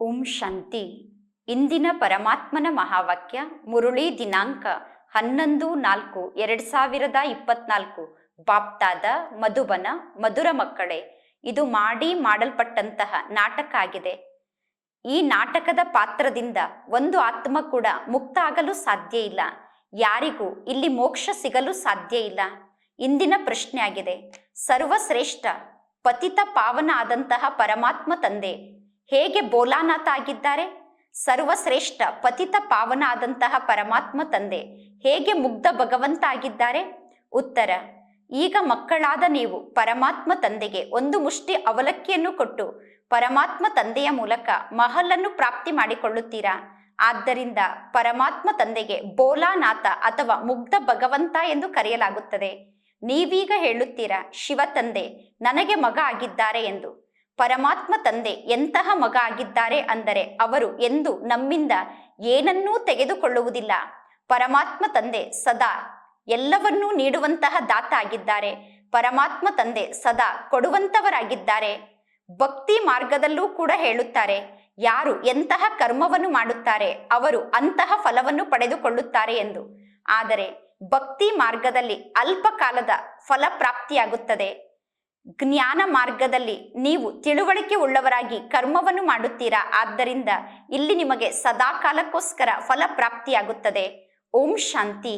ಓಂ ಶಾಂತಿ. ಇಂದಿನ ಪರಮಾತ್ಮನ ಮಹಾವಾಕ್ಯ ಮುರುಳಿ ದಿನಾಂಕ ಹನ್ನೊಂದು ನಾಲ್ಕು ಎರಡು ಸಾವಿರದ ಇಪ್ಪತ್ನಾಲ್ಕು. ಬಾಪ್ತಾದ, ಮಧುಬನ, ಮಧುರ ಮಕ್ಕಳೇ, ಇದು ಮಾಡಿ ಮಾಡಲ್ಪಟ್ಟಂತಹ ನಾಟಕ ಆಗಿದೆ. ಈ ನಾಟಕದ ಪಾತ್ರದಿಂದ ಒಂದು ಆತ್ಮ ಕೂಡ ಮುಕ್ತ ಆಗಲು ಸಾಧ್ಯ ಇಲ್ಲ. ಯಾರಿಗೂ ಇಲ್ಲಿ ಮೋಕ್ಷ ಸಿಗಲು ಸಾಧ್ಯ ಇಲ್ಲ. ಇಂದಿನ ಪ್ರಶ್ನೆ ಆಗಿದೆ, ಸರ್ವಶ್ರೇಷ್ಠ, ಪತಿತ ಪಾವನ ಆದಂತಹ ಪರಮಾತ್ಮ ತಂದೆ ಹೇಗೆ ಬೋಲಾನಾಥ ಆಗಿದ್ದಾರೆ? ಸರ್ವಶ್ರೇಷ್ಠ ಪತಿತ ಪಾವನ ಆದಂತಹ ಪರಮಾತ್ಮ ತಂದೆ ಹೇಗೆ ಮುಗ್ಧ ಭಗವಂತ ಆಗಿದ್ದಾರೆ? ಉತ್ತರ, ಈಗ ಮಕ್ಕಳಾದ ನೀವು ಪರಮಾತ್ಮ ತಂದೆಗೆ ಒಂದು ಮುಷ್ಟಿ ಅವಲಕ್ಕಿಯನ್ನು ಕೊಟ್ಟು ಪರಮಾತ್ಮ ತಂದೆಯ ಮೂಲಕ ಮಹಲನ್ನು ಪ್ರಾಪ್ತಿ ಮಾಡಿಕೊಳ್ಳುತ್ತೀರಾ? ಆದ್ದರಿಂದ ಪರಮಾತ್ಮ ತಂದೆಗೆ ಬೋಲಾನಾಥ ಅಥವಾ ಮುಗ್ಧ ಭಗವಂತ ಎಂದು ಕರೆಯಲಾಗುತ್ತದೆ. ನೀವೀಗ ಹೇಳುತ್ತೀರಾ, ಶಿವ ತಂದೆ ನನಗೆ ಮಗ ಆಗಿದ್ದಾರೆ ಎಂದು? ಪರಮಾತ್ಮ ತಂದೆ ಎಂತಹ ಮಗ ಆಗಿದ್ದಾರೆ ಅಂದರೆ ಅವರು ಎಂದು ನಮ್ಮಿಂದ ಏನನ್ನೂ ತೆಗೆದುಕೊಳ್ಳುವುದಿಲ್ಲ. ಪರಮಾತ್ಮ ತಂದೆ ಸದಾ ಎಲ್ಲವನ್ನೂ ನೀಡುವಂತಹ ದಾತ ಆಗಿದ್ದಾರೆ. ಪರಮಾತ್ಮ ತಂದೆ ಸದಾ ಕೊಡುವಂತವರಾಗಿದ್ದಾರೆ. ಭಕ್ತಿ ಮಾರ್ಗದಲ್ಲೂ ಕೂಡ ಹೇಳುತ್ತಾರೆ, ಯಾರು ಎಂತಹ ಕರ್ಮವನ್ನು ಮಾಡುತ್ತಾರೆ, ಅವರು ಅಂತಹ ಫಲವನ್ನು ಪಡೆದುಕೊಳ್ಳುತ್ತಾರೆ ಎಂದು. ಆದರೆ ಭಕ್ತಿ ಮಾರ್ಗದಲ್ಲಿ ಅಲ್ಪ ಕಾಲದ ಫಲ ಪ್ರಾಪ್ತಿಯಾಗುತ್ತದೆ. ಜ್ಞಾನ ಮಾರ್ಗದಲ್ಲಿ ನೀವು ತಿಳುವಳಿಕೆ ಉಳ್ಳವರಾಗಿ ಕರ್ಮವನ್ನು ಮಾಡುತ್ತೀರಾ? ಆದ್ದರಿಂದ ಇಲ್ಲಿ ನಿಮಗೆ ಸದಾ ಕಾಲಕ್ಕೋಸ್ಕರ ಫಲ ಪ್ರಾಪ್ತಿಯಾಗುತ್ತದೆ. ಓಂ ಶಾಂತಿ.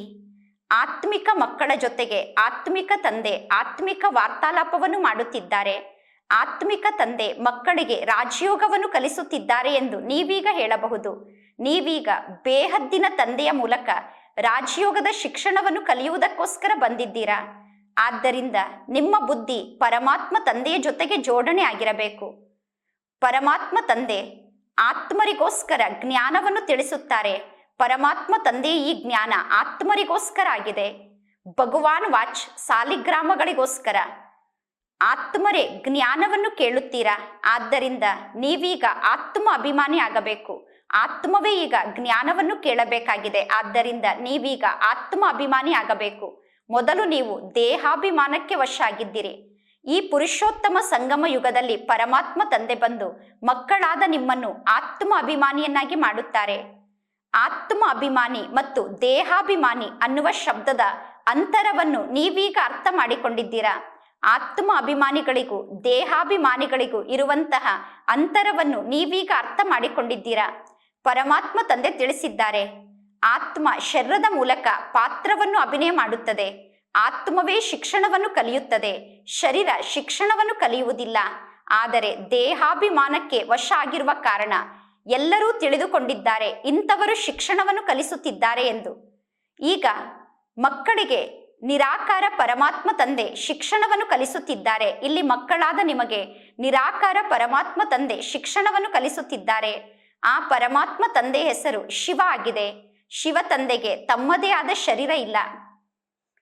ಆತ್ಮಿಕ ಮಕ್ಕಳ ಜೊತೆಗೆ ಆತ್ಮಿಕ ತಂದೆ ಆತ್ಮಿಕ ವಾರ್ತಾಲಾಪವನ್ನು ಮಾಡುತ್ತಿದ್ದಾರೆ. ಆತ್ಮಿಕ ತಂದೆ ಮಕ್ಕಳಿಗೆ ರಾಜಯೋಗವನ್ನು ಕಲಿಸುತ್ತಿದ್ದಾರೆ ಎಂದು ನೀವೀಗ ಹೇಳಬಹುದು. ನೀವೀಗ ಬೇಹದ್ದಿನ ತಂದೆಯ ಮೂಲಕ ರಾಜಯೋಗದ ಶಿಕ್ಷಣವನ್ನು ಕಲಿಯುವುದಕ್ಕೋಸ್ಕರ ಬಂದಿದ್ದೀರಾ? ಆದ್ದರಿಂದ ನಿಮ್ಮ ಬುದ್ಧಿ ಪರಮಾತ್ಮ ತಂದೆಯ ಜೊತೆಗೆ ಜೋಡಣೆ ಆಗಿರಬೇಕು. ಪರಮಾತ್ಮ ತಂದೆ ಆತ್ಮರಿಗೋಸ್ಕರ ಜ್ಞಾನವನ್ನು ತಿಳಿಸುತ್ತಾರೆ. ಪರಮಾತ್ಮ ತಂದೆ ಈ ಜ್ಞಾನ ಆತ್ಮರಿಗೋಸ್ಕರ ಆಗಿದೆ. ಭಗವಾನ್ ವಾಚ್ ಸಾಲಿಗ್ರಾಮಗಳಿಗೋಸ್ಕರ. ಆತ್ಮರೇ ಜ್ಞಾನವನ್ನು ಕೇಳುತ್ತೀರಾ? ಆದ್ದರಿಂದ ನೀವೀಗ ಆತ್ಮ ಅಭಿಮಾನಿ ಆಗಬೇಕು. ಆತ್ಮವೇ ಈಗ ಜ್ಞಾನವನ್ನು ಕೇಳಬೇಕಾಗಿದೆ. ಆದ್ದರಿಂದ ನೀವೀಗ ಆತ್ಮ ಅಭಿಮಾನಿ ಆಗಬೇಕು. ಮೊದಲು ನೀವು ದೇಹಾಭಿಮಾನಕ್ಕೆ ವಶ ಆಗಿದ್ದೀರಿ ಈ ಪುರುಷೋತ್ತಮ ಸಂಗಮ ಯುಗದಲ್ಲಿ ಪರಮಾತ್ಮ ತಂದೆ ಬಂದು ಮಕ್ಕಳಾದ ನಿಮ್ಮನ್ನು ಆತ್ಮ ಅಭಿಮಾನಿಯನ್ನಾಗಿ ಮಾಡುತ್ತಾರೆ. ಆತ್ಮ ಅಭಿಮಾನಿ ಮತ್ತು ದೇಹಾಭಿಮಾನಿ ಅನ್ನುವ ಶಬ್ದದ ಅಂತರವನ್ನು ನೀವೀಗ ಅರ್ಥ ಮಾಡಿಕೊಂಡಿದ್ದೀರಾ? ಆತ್ಮ ಅಭಿಮಾನಿಗಳಿಗೂ ದೇಹಾಭಿಮಾನಿಗಳಿಗೂ ಇರುವಂತಹ ಅಂತರವನ್ನು ನೀವೀಗ ಅರ್ಥ ಮಾಡಿಕೊಂಡಿದ್ದೀರಾ? ಪರಮಾತ್ಮ ತಂದೆ ತಿಳಿಸಿದ್ದಾರೆ. ಆತ್ಮ ಶರೀರದ ಮೂಲಕ ಪಾತ್ರವನ್ನು ಅಭಿನಯ ಮಾಡುತ್ತದೆ. ಆತ್ಮವೇ ಶಿಕ್ಷಣವನ್ನು ಕಲಿಯುತ್ತದೆ. ಶರೀರ ಶಿಕ್ಷಣವನ್ನು ಕಲಿಯುವುದಿಲ್ಲ. ಆದರೆ ದೇಹಾಭಿಮಾನಕ್ಕೆ ವಶ ಆಗಿರುವ ಕಾರಣ ಎಲ್ಲರೂ ತಿಳಿದುಕೊಂಡಿದ್ದಾರೆ. ಇಂಥವರು ಶಿಕ್ಷಣವನ್ನು ಕಲಿಸುತ್ತಿದ್ದಾರೆ ಎಂದು. ಈಗ ಮಕ್ಕಳಿಗೆ ನಿರಾಕಾರ ಪರಮಾತ್ಮ ತಂದೆ ಶಿಕ್ಷಣವನ್ನು ಕಲಿಸುತ್ತಿದ್ದಾರೆ. ಇಲ್ಲಿ ಮಕ್ಕಳಾದ ನಿಮಗೆ ನಿರಾಕಾರ ಪರಮಾತ್ಮ ತಂದೆ ಶಿಕ್ಷಣವನ್ನು ಕಲಿಸುತ್ತಿದ್ದಾರೆ. ಆ ಪರಮಾತ್ಮ ತಂದೆ ಹೆಸರು ಶಿವ ಆಗಿದೆ. ಶಿವ ತಂದೆಗೆ ತಮ್ಮದೇ ಆದ ಶರೀರ ಇಲ್ಲ.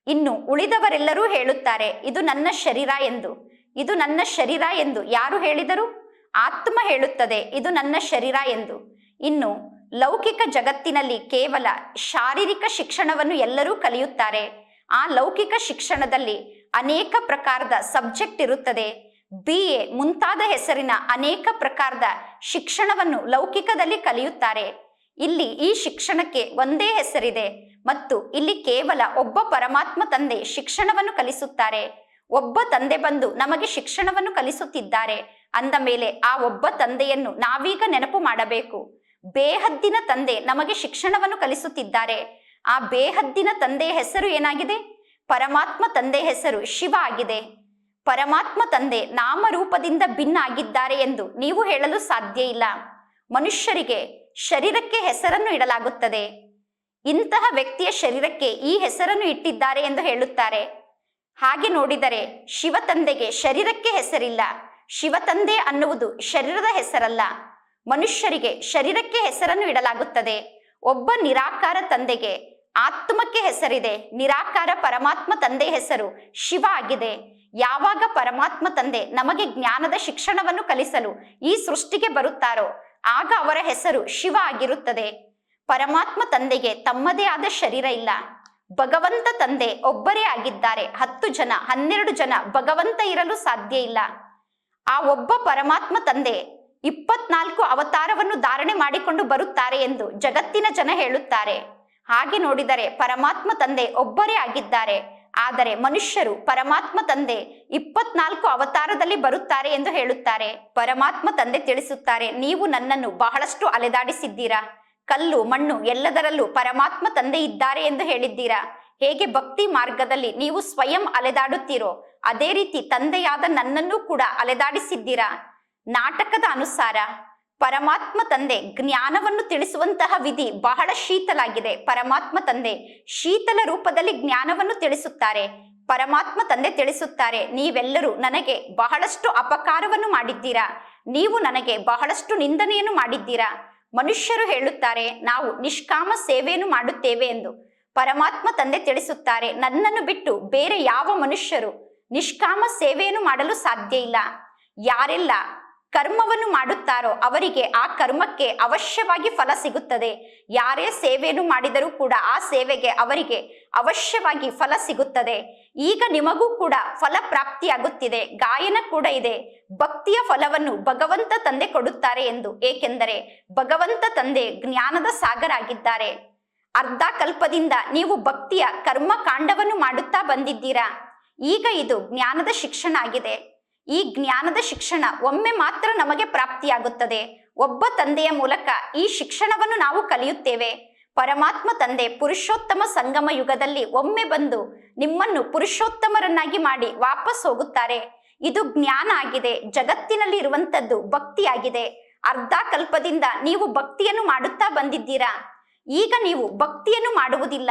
ಇನ್ನು ಉಳಿದವರೆಲ್ಲರೂ ಹೇಳುತ್ತಾರೆ, ಇದು ನನ್ನ ಶರೀರ ಎಂದು. ಇದು ನನ್ನ ಶರೀರ ಎಂದು ಯಾರು ಹೇಳಿದರು? ಆತ್ಮ ಹೇಳುತ್ತದೆ, ಇದು ನನ್ನ ಶರೀರ ಎಂದು. ಇನ್ನು ಲೌಕಿಕ ಜಗತ್ತಿನಲ್ಲಿ ಕೇವಲ ಶಾರೀರಿಕ ಶಿಕ್ಷಣವನ್ನು ಎಲ್ಲರೂ ಕಲಿಯುತ್ತಾರೆ. ಆ ಲೌಕಿಕ ಶಿಕ್ಷಣದಲ್ಲಿ ಅನೇಕ ಪ್ರಕಾರದ ಸಬ್ಜೆಕ್ಟ್ ಇರುತ್ತದೆ. ಬಿ ಎ ಮುಂತಾದ ಹೆಸರಿನ ಅನೇಕ ಪ್ರಕಾರದ ಶಿಕ್ಷಣವನ್ನು ಲೌಕಿಕದಲ್ಲಿ ಕಲಿಯುತ್ತಾರೆ. ಇಲ್ಲಿ ಈ ಶಿಕ್ಷಣಕ್ಕೆ ಒಂದೇ ಹೆಸರಿದೆ ಮತ್ತು ಇಲ್ಲಿ ಕೇವಲ ಒಬ್ಬ ಪರಮಾತ್ಮ ತಂದೆ ಶಿಕ್ಷಣವನ್ನು ಕಲಿಸುತ್ತಾರೆ. ಒಬ್ಬ ತಂದೆ ಬಂದು ನಮಗೆ ಶಿಕ್ಷಣವನ್ನು ಕಲಿಸುತ್ತಿದ್ದಾರೆ. ಅಂದ ಮೇಲೆ ಆ ಒಬ್ಬ ತಂದೆಯನ್ನು ನಾವೀಗ ನೆನಪು ಮಾಡಬೇಕು. ಬೇಹದ್ದಿನ ತಂದೆ ನಮಗೆ ಶಿಕ್ಷಣವನ್ನು ಕಲಿಸುತ್ತಿದ್ದಾರೆ. ಆ ಬೇಹದ್ದಿನ ತಂದೆಯ ಹೆಸರು ಏನಾಗಿದೆ? ಪರಮಾತ್ಮ ತಂದೆ ಹೆಸರು ಶಿವ ಆಗಿದೆ. ಪರಮಾತ್ಮ ತಂದೆ ನಾಮರೂಪದಿಂದ ಭಿನ್ನ ಆಗಿದ್ದಾರೆ ಎಂದು ನೀವು ಹೇಳಲು ಸಾಧ್ಯ ಇಲ್ಲ. ಮನುಷ್ಯರಿಗೆ ಶರೀರಕ್ಕೆ ಹೆಸರನ್ನು ಇಡಲಾಗುತ್ತದೆ. ಇಂತಹ ವ್ಯಕ್ತಿಯ ಶರೀರಕ್ಕೆ ಈ ಹೆಸರನ್ನು ಇಟ್ಟಿದ್ದಾರೆ ಎಂದು ಹೇಳುತ್ತಾರೆ. ಹಾಗೆ ನೋಡಿದರೆ ಶಿವ ತಂದೆಗೆ ಶರೀರಕ್ಕೆ ಹೆಸರಿಲ್ಲ. ಶಿವ ತಂದೆ ಅನ್ನುವುದು ಶರೀರದ ಹೆಸರಲ್ಲ. ಮನುಷ್ಯರಿಗೆ ಶರೀರಕ್ಕೆ ಹೆಸರನ್ನು ಇಡಲಾಗುತ್ತದೆ. ಒಬ್ಬ ನಿರಾಕಾರ ತಂದೆಗೆ ಆತ್ಮಕ್ಕೆ ಹೆಸರಿದೆ. ನಿರಾಕಾರ ಪರಮಾತ್ಮ ತಂದೆ ಹೆಸರು ಶಿವ ಆಗಿದೆ. ಯಾವಾಗ ಪರಮಾತ್ಮ ತಂದೆ ನಮಗೆ ಜ್ಞಾನದ ಶಿಕ್ಷಣವನ್ನು ಕಲಿಸಲು ಈ ಸೃಷ್ಟಿಗೆ ಬರುತ್ತಾರೋ ಆಗ ಅವರ ಹೆಸರು ಶಿವ ಆಗಿರುತ್ತದೆ. ಪರಮಾತ್ಮ ತಂದೆಗೆ ತಮ್ಮದೇ ಆದ ಶರೀರ ಇಲ್ಲ. ಭಗವಂತ ತಂದೆ ಒಬ್ಬರೇ ಆಗಿದ್ದಾರೆ. ಹತ್ತು ಜನ, ಹನ್ನೆರಡು ಜನ ಭಗವಂತ ಇರಲು ಸಾಧ್ಯ ಇಲ್ಲ. ಆ ಒಬ್ಬ ಪರಮಾತ್ಮ ತಂದೆ ಇಪ್ಪತ್ನಾಲ್ಕು ಅವತಾರವನ್ನು ಧಾರಣೆ ಮಾಡಿಕೊಂಡು ಬರುತ್ತಾರೆ ಎಂದು ಜಗತ್ತಿನ ಜನ ಹೇಳುತ್ತಾರೆ. ಹಾಗೆ ನೋಡಿದರೆ ಪರಮಾತ್ಮ ತಂದೆ ಒಬ್ಬರೇ ಆಗಿದ್ದಾರೆ. ಆದರೆ ಮನುಷ್ಯರು ಪರಮಾತ್ಮ ತಂದೆ ಇಪ್ಪತ್ನಾಲ್ಕು ಅವತಾರದಲ್ಲಿ ಬರುತ್ತಾರೆ ಎಂದು ಹೇಳುತ್ತಾರೆ. ಪರಮಾತ್ಮ ತಂದೆ ತಿಳಿಸುತ್ತಾರೆ, ನೀವು ನನ್ನನ್ನು ಬಹಳಷ್ಟು ಅಲೆದಾಡಿಸಿದ್ದೀರಾ? ಕಲ್ಲು, ಮಣ್ಣು ಎಲ್ಲದರಲ್ಲೂ ಪರಮಾತ್ಮ ತಂದೆ ಇದ್ದಾರೆ ಎಂದು ಹೇಳಿದ್ದೀರಾ? ಹೇಗೆ ಭಕ್ತಿ ಮಾರ್ಗದಲ್ಲಿ ನೀವು ಸ್ವಯಂ ಅಲೆದಾಡುತ್ತೀರೋ, ಅದೇ ರೀತಿ ತಂದೆಯಾದ ನನ್ನನ್ನು ಕೂಡ ಅಲೆದಾಡಿಸಿದ್ದೀರಾ? ನಾಟಕದ ಅನುಸಾರ ಪರಮಾತ್ಮ ತಂದೆ ಜ್ಞಾನವನ್ನು ತಿಳಿಸುವಂತಹ ವಿಧಿ ಬಹಳ ಶೀತಲಾಗಿದೆ. ಪರಮಾತ್ಮ ತಂದೆ ಶೀತಲ ರೂಪದಲ್ಲಿ ಜ್ಞಾನವನ್ನು ತಿಳಿಸುತ್ತಾರೆ. ಪರಮಾತ್ಮ ತಂದೆ ತಿಳಿಸುತ್ತಾರೆ, ನೀವೆಲ್ಲರೂ ನನಗೆ ಬಹಳಷ್ಟು ಅಪಕಾರವನ್ನು ಮಾಡಿದ್ದೀರಾ? ನೀವು ನನಗೆ ಬಹಳಷ್ಟು ನಿಂದನೆಯನ್ನು ಮಾಡಿದ್ದೀರಾ? ಮನುಷ್ಯರು ಹೇಳುತ್ತಾರೆ, ನಾವು ನಿಷ್ಕಾಮ ಸೇವೆಯನ್ನು ಮಾಡುತ್ತೇವೆ ಎಂದು. ಪರಮಾತ್ಮ ತಂದೆ ತಿಳಿಸುತ್ತಾರೆ, ನನ್ನನ್ನು ಬಿಟ್ಟು ಬೇರೆ ಯಾವ ಮನುಷ್ಯರು ನಿಷ್ಕಾಮ ಸೇವೆಯನ್ನು ಮಾಡಲು ಸಾಧ್ಯ ಇಲ್ಲ? ಯಾರೆಲ್ಲ ಕರ್ಮವನ್ನು ಮಾಡುತ್ತಾರೋ ಅವರಿಗೆ ಆ ಕರ್ಮಕ್ಕೆ ಅವಶ್ಯವಾಗಿ ಫಲ ಸಿಗುತ್ತದೆ. ಯಾರೇ ಸೇವೆಯನ್ನು ಮಾಡಿದರೂ ಕೂಡ ಆ ಸೇವೆಗೆ ಅವರಿಗೆ ಅವಶ್ಯವಾಗಿ ಫಲ ಸಿಗುತ್ತದೆ. ಈಗ ನಿಮಗೂ ಕೂಡ ಫಲ ಪ್ರಾಪ್ತಿಯಾಗುತ್ತಿದೆ. ಗಾಯನ ಕೂಡ ಇದೆ. ಭಕ್ತಿಯ ಫಲವನ್ನು ಭಗವಂತ ತಂದೆ ಕೊಡುತ್ತಾರೆ ಎಂದು. ಏಕೆಂದರೆ ಭಗವಂತ ತಂದೆ ಜ್ಞಾನದ ಸಾಗರ ಆಗಿದ್ದಾರೆ ಅರ್ಧ ಕಲ್ಪದಿಂದ ನೀವು ಭಕ್ತಿಯ ಕರ್ಮ ಕಾಂಡವನ್ನು ಮಾಡುತ್ತಾ ಬಂದಿದ್ದೀರಾ? ಈಗ ಇದು ಜ್ಞಾನದ ಶಿಕ್ಷಣ ಆಗಿದೆ. ಈ ಜ್ಞಾನದ ಶಿಕ್ಷಣ ಒಮ್ಮೆ ಮಾತ್ರ ನಮಗೆ ಪ್ರಾಪ್ತಿಯಾಗುತ್ತದೆ. ಒಬ್ಬ ತಂದೆಯ ಮೂಲಕ ಈ ಶಿಕ್ಷಣವನ್ನು ನಾವು ಕಲಿಯುತ್ತೇವೆ. ಪರಮಾತ್ಮ ತಂದೆ ಪುರುಷೋತ್ತಮ ಸಂಗಮ ಯುಗದಲ್ಲಿ ಒಮ್ಮೆ ಬಂದು ನಿಮ್ಮನ್ನು ಪುರುಷೋತ್ತಮರನ್ನಾಗಿ ಮಾಡಿ ವಾಪಸ್ ಹೋಗುತ್ತಾರೆ. ಇದು ಜ್ಞಾನ ಆಗಿದೆ. ಜಗತ್ತಿನಲ್ಲಿ ಇರುವಂತದ್ದು ಭಕ್ತಿಯಾಗಿದೆ. ಅರ್ಧ ಕಲ್ಪದಿಂದ ನೀವು ಭಕ್ತಿಯನ್ನು ಮಾಡುತ್ತಾ ಬಂದಿದ್ದೀರಾ? ಈಗ ನೀವು ಭಕ್ತಿಯನ್ನು ಮಾಡುವುದಿಲ್ಲ.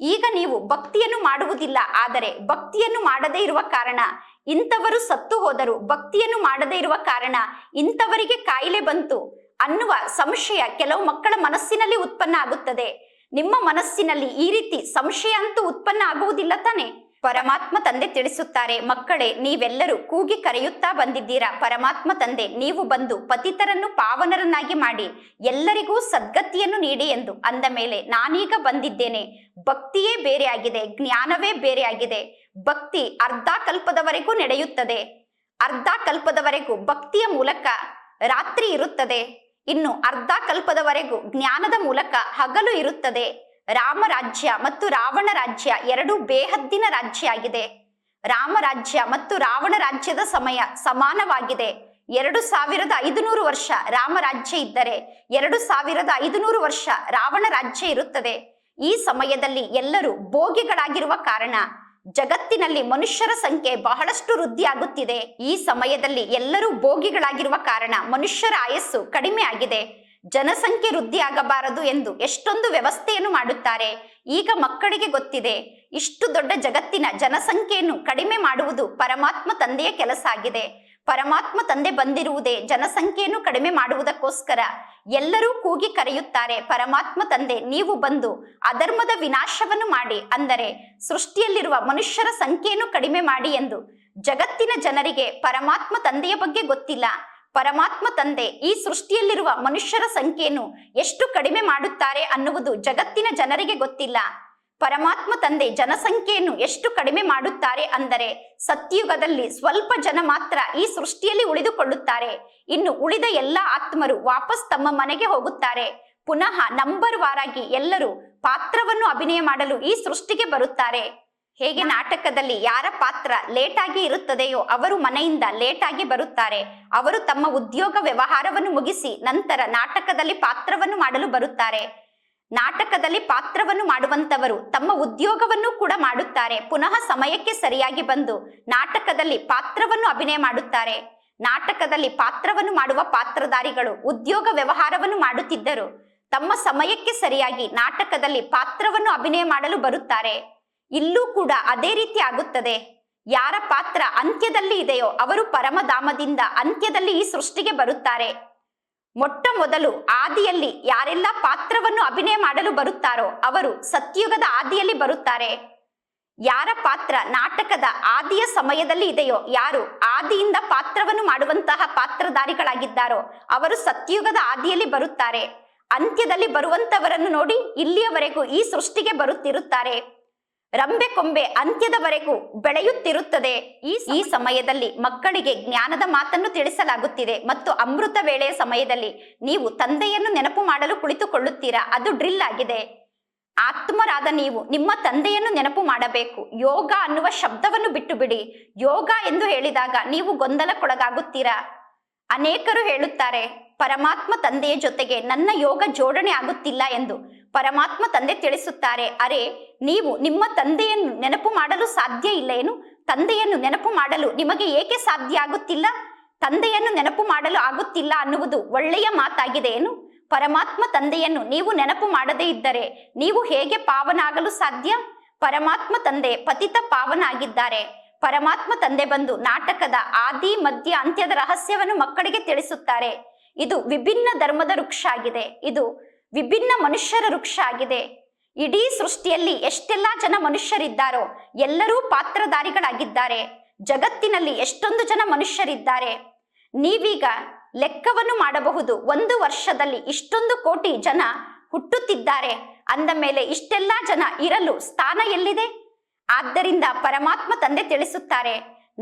ಈಗ ನೀವು ಭಕ್ತಿಯನ್ನು ಮಾಡುವುದಿಲ್ಲ, ಆದರೆ ಭಕ್ತಿಯನ್ನು ಮಾಡದೇ ಇರುವ ಕಾರಣ ಇಂಥವರು ಸತ್ತು ಹೋದರು. ಭಕ್ತಿಯನ್ನು ಮಾಡದೇ ಇರುವ ಕಾರಣ ಇಂಥವರಿಗೆ ಕಾಯಿಲೆ ಬಂತು ಅನ್ನುವ ಸಂಶಯ ಕೆಲವು ಮಕ್ಕಳ ಮನಸ್ಸಿನಲ್ಲಿ ಉತ್ಪನ್ನ ಆಗುತ್ತದೆ. ನಿಮ್ಮ ಮನಸ್ಸಿನಲ್ಲಿ ಈ ರೀತಿ ಸಂಶಯ ಅಂತೂ ಉತ್ಪನ್ನ ಆಗುವುದಿಲ್ಲ ತಾನೆ? ಪರಮಾತ್ಮ ತಂದೆ ತಿಳಿಸುತ್ತಾರೆ, ಮಕ್ಕಳೇ, ನೀವೆಲ್ಲರೂ ಕೂಗಿ ಕರೆಯುತ್ತಾ ಬಂದಿದ್ದೀರಾ? ಪರಮಾತ್ಮ ತಂದೆ, ನೀವು ಬಂದು ಪತಿತರನ್ನು ಪಾವನರನ್ನಾಗಿ ಮಾಡಿ, ಎಲ್ಲರಿಗೂ ಸದ್ಗತಿಯನ್ನು ನೀಡಿ ಎಂದು ಅಂದ ಮೇಲೆ ನಾನೀಗ ಬಂದಿದ್ದೇನೆ. ಭಕ್ತಿಯೇ ಬೇರೆಯಾಗಿದೆ ಜ್ಞಾನವೇ ಬೇರೆಯಾಗಿದೆ ಭಕ್ತಿ ಅರ್ಧ ಕಲ್ಪದವರೆಗೂ ನಡೆಯುತ್ತದೆ. ಅರ್ಧ ಕಲ್ಪದವರೆಗೂ ಭಕ್ತಿಯ ಮೂಲಕ ರಾತ್ರಿ ಇರುತ್ತದೆ. ಇನ್ನು ಅರ್ಧ ಕಲ್ಪದವರೆಗೂ ಜ್ಞಾನದ ಮೂಲಕ ಹಗಲು ಇರುತ್ತದೆ. ರಾಮರಾಜ್ಯ ಮತ್ತು ರಾವಣ ರಾಜ್ಯ ಎರಡು ಬೇಹದ್ದಿನ ರಾಜ್ಯ ಆಗಿದೆ ರಾಮರಾಜ್ಯ ಮತ್ತು ರಾವಣ ರಾಜ್ಯದ ಸಮಯ ಸಮಾನವಾಗಿದೆ. ಎರಡು ಸಾವಿರದ ಐದುನೂರು ವರ್ಷ ರಾಮರಾಜ್ಯ ಇದ್ದರೆ ಎರಡು ಸಾವಿರದ ಐದುನೂರು ವರ್ಷ ರಾವಣ ರಾಜ್ಯ ಇರುತ್ತದೆ. ಈ ಸಮಯದಲ್ಲಿ ಎಲ್ಲರೂ ಭೋಗಿಗಳಾಗಿರುವ ಕಾರಣ ಜಗತ್ತಿನಲ್ಲಿ ಮನುಷ್ಯರ ಸಂಖ್ಯೆ ಬಹಳಷ್ಟು ವೃದ್ಧಿಯಾಗುತ್ತಿದೆ. ಈ ಸಮಯದಲ್ಲಿ ಎಲ್ಲರೂ ಭೋಗಿಗಳಾಗಿರುವ ಕಾರಣ ಮನುಷ್ಯರ ಆಯಸ್ಸು ಕಡಿಮೆ ಆಗಿದೆ. ಜನಸಂಖ್ಯೆ ವೃದ್ಧಿಯಾಗಬಾರದು ಎಂದು ಎಷ್ಟೊಂದು ವ್ಯವಸ್ಥೆಯನ್ನು ಮಾಡುತ್ತಾರೆ. ಈಗ ಮಕ್ಕಳಿಗೆ ಗೊತ್ತಿದೆ, ಇಷ್ಟು ದೊಡ್ಡ ಜಗತ್ತಿನ ಜನಸಂಖ್ಯೆಯನ್ನು ಕಡಿಮೆ ಮಾಡುವುದು ಪರಮಾತ್ಮ ತಂದೆಯ ಕೆಲಸ ಆಗಿದೆ. ಪರಮಾತ್ಮ ತಂದೆ ಬಂದಿರುವುದೇ ಜನಸಂಖ್ಯೆಯನ್ನು ಕಡಿಮೆ ಮಾಡುವುದಕ್ಕೋಸ್ಕರ. ಎಲ್ಲರೂ ಕೂಗಿ ಕರೆಯುತ್ತಾರೆ, ಪರಮಾತ್ಮ ತಂದೆ, ನೀವು ಬಂದು ಅಧರ್ಮದ ವಿನಾಶವನ್ನು ಮಾಡಿ, ಅಂದರೆ ಸೃಷ್ಟಿಯಲ್ಲಿರುವ ಮನುಷ್ಯರ ಸಂಖ್ಯೆಯನ್ನು ಕಡಿಮೆ ಮಾಡಿ ಎಂದು. ಜಗತ್ತಿನ ಜನರಿಗೆ ಪರಮಾತ್ಮ ತಂದೆಯ ಬಗ್ಗೆ ಗೊತ್ತಿಲ್ಲ. ಪರಮಾತ್ಮ ತಂದೆ ಈ ಸೃಷ್ಟಿಯಲ್ಲಿರುವ ಮನುಷ್ಯರ ಸಂಖ್ಯೆಯನ್ನು ಎಷ್ಟು ಕಡಿಮೆ ಮಾಡುತ್ತಾರೆ ಅನ್ನುವುದು ಜಗತ್ತಿನ ಜನರಿಗೆ ಗೊತ್ತಿಲ್ಲ. ಪರಮಾತ್ಮ ತಂದೆ ಜನಸಂಖ್ಯೆಯನ್ನು ಎಷ್ಟು ಕಡಿಮೆ ಮಾಡುತ್ತಾರೆ ಅಂದರೆ ಸತ್ಯುಗದಲ್ಲಿ ಸ್ವಲ್ಪ ಜನ ಮಾತ್ರ ಈ ಸೃಷ್ಟಿಯಲ್ಲಿ ಉಳಿದುಕೊಳ್ಳುತ್ತಾರೆ. ಇನ್ನು ಉಳಿದ ಎಲ್ಲ ಆತ್ಮರು ವಾಪಸ್ ತಮ್ಮ ಮನೆಗೆ ಹೋಗುತ್ತಾರೆ. ಪುನಃ ನಂಬರ್ ವಾರಾಗಿ ಎಲ್ಲರೂ ಪಾತ್ರವನ್ನು ಅಭಿನಯ ಮಾಡಲು ಈ ಸೃಷ್ಟಿಗೆ ಬರುತ್ತಾರೆ. ಹೇಗೆ ನಾಟಕದಲ್ಲಿ ಯಾರ ಪಾತ್ರ ಲೇಟಾಗಿ ಇರುತ್ತದೆಯೋ ಅವರು ಮನೆಯಿಂದ ಲೇಟಾಗಿ ಬರುತ್ತಾರೆ. ಅವರು ತಮ್ಮ ಉದ್ಯೋಗ ವ್ಯವಹಾರವನ್ನು ಮುಗಿಸಿ ನಂತರ ನಾಟಕದಲ್ಲಿ ಪಾತ್ರವನ್ನು ಮಾಡಲು ಬರುತ್ತಾರೆ. ನಾಟಕದಲ್ಲಿ ಪಾತ್ರವನ್ನು ಮಾಡುವಂತವರು ತಮ್ಮ ಉದ್ಯೋಗವನ್ನು ಕೂಡ ಮಾಡುತ್ತಾರೆ. ಪುನಃ ಸಮಯಕ್ಕೆ ಸರಿಯಾಗಿ ಬಂದು ನಾಟಕದಲ್ಲಿ ಪಾತ್ರವನ್ನು ಅಭಿನಯ ಮಾಡುತ್ತಾರೆ. ನಾಟಕದಲ್ಲಿ ಪಾತ್ರವನ್ನು ಮಾಡುವ ಪಾತ್ರಧಾರಿಗಳು, ಉದ್ಯೋಗ ವ್ಯವಹಾರವನ್ನು ಮಾಡುತ್ತಿದ್ದರು. ತಮ್ಮ ಸಮಯಕ್ಕೆ ಸರಿಯಾಗಿ ನಾಟಕದಲ್ಲಿ ಪಾತ್ರವನ್ನು ಅಭಿನಯ ಮಾಡಲು ಬರುತ್ತಾರೆ. ಇಲ್ಲೂ ಕೂಡ ಅದೇ ರೀತಿ ಆಗುತ್ತದೆ. ಯಾರ ಪಾತ್ರ ಅಂತ್ಯದಲ್ಲಿ ಇದೆಯೋ ಅವರು ಪರಮಧಾಮದಿಂದ ಅಂತ್ಯದಲ್ಲಿ ಈ ಸೃಷ್ಟಿಗೆ ಬರುತ್ತಾರೆ. ಮೊಟ್ಟ ಮೊದಲು ಆದಿಯಲ್ಲಿ ಯಾರೆಲ್ಲ ಪಾತ್ರವನ್ನು ಅಭಿನಯ ಮಾಡಲು ಬರುತ್ತಾರೋ ಅವರು ಸತ್ಯುಗದ ಆದಿಯಲ್ಲಿ ಬರುತ್ತಾರೆ. ಯಾರ ಪಾತ್ರ ನಾಟಕದ ಆದಿಯ ಸಮಯದಲ್ಲಿ ಇದೆಯೋ, ಯಾರು ಆದಿಯಿಂದ ಪಾತ್ರವನ್ನು ಮಾಡುವಂತಹ ಪಾತ್ರಧಾರಿಗಳಾಗಿದ್ದಾರೋ ಅವರು ಸತ್ಯುಗದ ಆದಿಯಲ್ಲಿ ಬರುತ್ತಾರೆ. ಅಂತ್ಯದಲ್ಲಿ ಬರುವಂತವರನ್ನು ನೋಡಿ ಇಲ್ಲಿಯವರೆಗೂ ಈ ಸೃಷ್ಟಿಗೆ ಬರುತ್ತಿರುತ್ತಾರೆ. ರಂಬೆ ಕೊಂಬೆ ಅಂತ್ಯದವರೆಗೂ ಬೆಳೆಯುತ್ತಿರುತ್ತದೆ. ಈ ಈ ಸಮಯದಲ್ಲಿ ಮಕ್ಕಳಿಗೆ ಜ್ಞಾನದ ಮಾತನ್ನು ತಿಳಿಸಲಾಗುತ್ತಿದೆ ಮತ್ತು ಅಮೃತ ವೇಳೆಯ ಸಮಯದಲ್ಲಿ ನೀವು ತಂದೆಯನ್ನು ನೆನಪು ಮಾಡಲು ಕುಳಿತುಕೊಳ್ಳುತ್ತೀರಾ? ಅದು ಡ್ರಿಲ್ ಆಗಿದೆ. ಆತ್ಮರಾದ ನೀವು ನಿಮ್ಮ ತಂದೆಯನ್ನು ನೆನಪು ಮಾಡಬೇಕು. ಯೋಗ ಅನ್ನುವ ಶಬ್ದವನ್ನು ಬಿಟ್ಟು ಬಿಡಿ ಯೋಗ ಎಂದು ಹೇಳಿದಾಗ ನೀವು ಗೊಂದಲಕ್ಕೊಳಗಾಗುತ್ತೀರಾ? ಅನೇಕರು ಹೇಳುತ್ತಾರೆ, ಪರಮಾತ್ಮ ತಂದೆಯ ಜೊತೆಗೆ ನನ್ನ ಯೋಗ ಜೋಡಣೆ ಆಗುತ್ತಿಲ್ಲ ಎಂದು. ಪರಮಾತ್ಮ ತಂದೆ ತಿಳಿಸುತ್ತಾರೆ, ಅರೆ, ನೀವು ನಿಮ್ಮ ತಂದೆಯನ್ನು ನೆನಪು ಮಾಡಲು ಸಾಧ್ಯ ಇಲ್ಲ ಏನು? ತಂದೆಯನ್ನು ನೆನಪು ಮಾಡಲು ನಿಮಗೆ ಏಕೆ ಸಾಧ್ಯ ಆಗುತ್ತಿಲ್ಲ? ತಂದೆಯನ್ನು ನೆನಪು ಮಾಡಲು ಆಗುತ್ತಿಲ್ಲ ಅನ್ನುವುದು ಒಳ್ಳೆಯ ಮಾತಾಗಿದೆ ಏನು? ಪರಮಾತ್ಮ ತಂದೆಯನ್ನು ನೀವು ನೆನಪು ಮಾಡದೇ ಇದ್ದರೆ ನೀವು ಹೇಗೆ ಪಾವನಾಗಲು ಸಾಧ್ಯ? ಪರಮಾತ್ಮ ತಂದೆ ಪತಿತ ಪಾವನ ಆಗಿದ್ದಾರೆ ಪರಮಾತ್ಮ ತಂದೆ ಬಂದು ನಾಟಕದ ಆದಿ, ಮಧ್ಯ, ಅಂತ್ಯದ ರಹಸ್ಯವನ್ನು ಮಕ್ಕಳಿಗೆ ತಿಳಿಸುತ್ತಾರೆ. ಇದು ವಿಭಿನ್ನ ಧರ್ಮದ ವೃಕ್ಷ ಆಗಿದೆ ಇದು ವಿಭಿನ್ನ ಮನುಷ್ಯರ ವೃಕ್ಷ ಆಗಿದೆ ಇಡೀ ಸೃಷ್ಟಿಯಲ್ಲಿ ಎಷ್ಟೆಲ್ಲ ಜನ ಮನುಷ್ಯರಿದ್ದಾರೋ ಎಲ್ಲರೂ ಪಾತ್ರಧಾರಿಗಳಾಗಿದ್ದಾರೆ. ಜಗತ್ತಿನಲ್ಲಿ ಎಷ್ಟೊಂದು ಜನ ಮನುಷ್ಯರಿದ್ದಾರೆ. ನೀವೀಗ ಲೆಕ್ಕವನ್ನು ಮಾಡಬಹುದು. ಒಂದು ವರ್ಷದಲ್ಲಿ ಇಷ್ಟೊಂದು ಕೋಟಿ ಜನ ಹುಟ್ಟುತ್ತಿದ್ದಾರೆ. ಅಂದ ಮೇಲೆ ಇಷ್ಟೆಲ್ಲ ಜನ ಇರಲು ಸ್ಥಾನ ಎಲ್ಲಿದೆ? ಆದ್ದರಿಂದ ಪರಮಾತ್ಮ ತಂದೆ ತಿಳಿಸುತ್ತಾರೆ,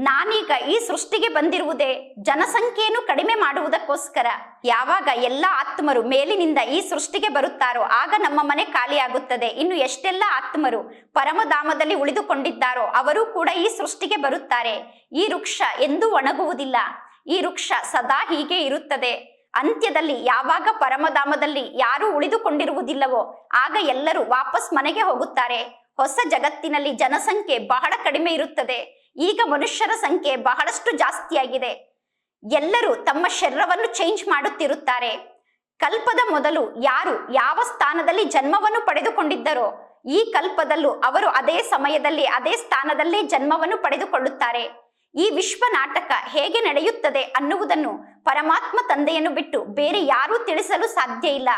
ನಾನೀಗ ಈ ಸೃಷ್ಟಿಗೆ ಬಂದಿರುವುದೇ ಜನಸಂಖ್ಯೆಯನ್ನು ಕಡಿಮೆ ಮಾಡುವುದಕ್ಕೋಸ್ಕರ. ಯಾವಾಗ ಎಲ್ಲ ಆತ್ಮರು ಮೇಲಿನಿಂದ ಈ ಸೃಷ್ಟಿಗೆ ಬರುತ್ತಾರೋ ಆಗ ನಮ್ಮ ಮನೆ ಖಾಲಿಯಾಗುತ್ತದೆ. ಇನ್ನು ಎಷ್ಟೆಲ್ಲ ಆತ್ಮರು ಪರಮಧಾಮದಲ್ಲಿ ಉಳಿದುಕೊಂಡಿದ್ದಾರೋ ಅವರು ಕೂಡ ಈ ಸೃಷ್ಟಿಗೆ ಬರುತ್ತಾರೆ. ಈ ವೃಕ್ಷ ಎಂದೂ ಒಣಗುವುದಿಲ್ಲ. ಈ ವೃಕ್ಷ ಸದಾ ಹೀಗೆ ಇರುತ್ತದೆ. ಅಂತ್ಯದಲ್ಲಿ ಯಾವಾಗ ಪರಮಧಾಮದಲ್ಲಿ ಯಾರು ಉಳಿದುಕೊಂಡಿರುವುದಿಲ್ಲವೋ ಆಗ ಎಲ್ಲರೂ ವಾಪಸ್ ಮನೆಗೆ ಹೋಗುತ್ತಾರೆ. ಹೊಸ ಜಗತ್ತಿನಲ್ಲಿ ಜನಸಂಖ್ಯೆ ಬಹಳ ಕಡಿಮೆ ಇರುತ್ತದೆ. ಈಗ ಮನುಷ್ಯರ ಸಂಖ್ಯೆ ಬಹಳಷ್ಟು ಜಾಸ್ತಿಯಾಗಿದೆ ಎಲ್ಲರೂ ತಮ್ಮ ಶರೀರವನ್ನು ಚೇಂಜ್ ಮಾಡುತ್ತಿರುತ್ತಾರೆ. ಕಲ್ಪದ ಮೊದಲು ಯಾರು ಯಾವ ಸ್ಥಾನದಲ್ಲಿ ಜನ್ಮವನ್ನು ಪಡೆದುಕೊಂಡಿದ್ದರೋ, ಈ ಕಲ್ಪದಲ್ಲೂ ಅವರು ಅದೇ ಸಮಯದಲ್ಲಿ, ಅದೇ ಸ್ಥಾನದಲ್ಲೇ ಜನ್ಮವನ್ನು ಪಡೆದುಕೊಳ್ಳುತ್ತಾರೆ. ಈ ವಿಶ್ವ ನಾಟಕ ಹೇಗೆ ನಡೆಯುತ್ತದೆ ಅನ್ನುವುದನ್ನು ಪರಮಾತ್ಮ ತಂದೆಯನ್ನು ಬಿಟ್ಟು ಬೇರೆ ಯಾರೂ ತಿಳಿಸಲು ಸಾಧ್ಯ ಇಲ್ಲ.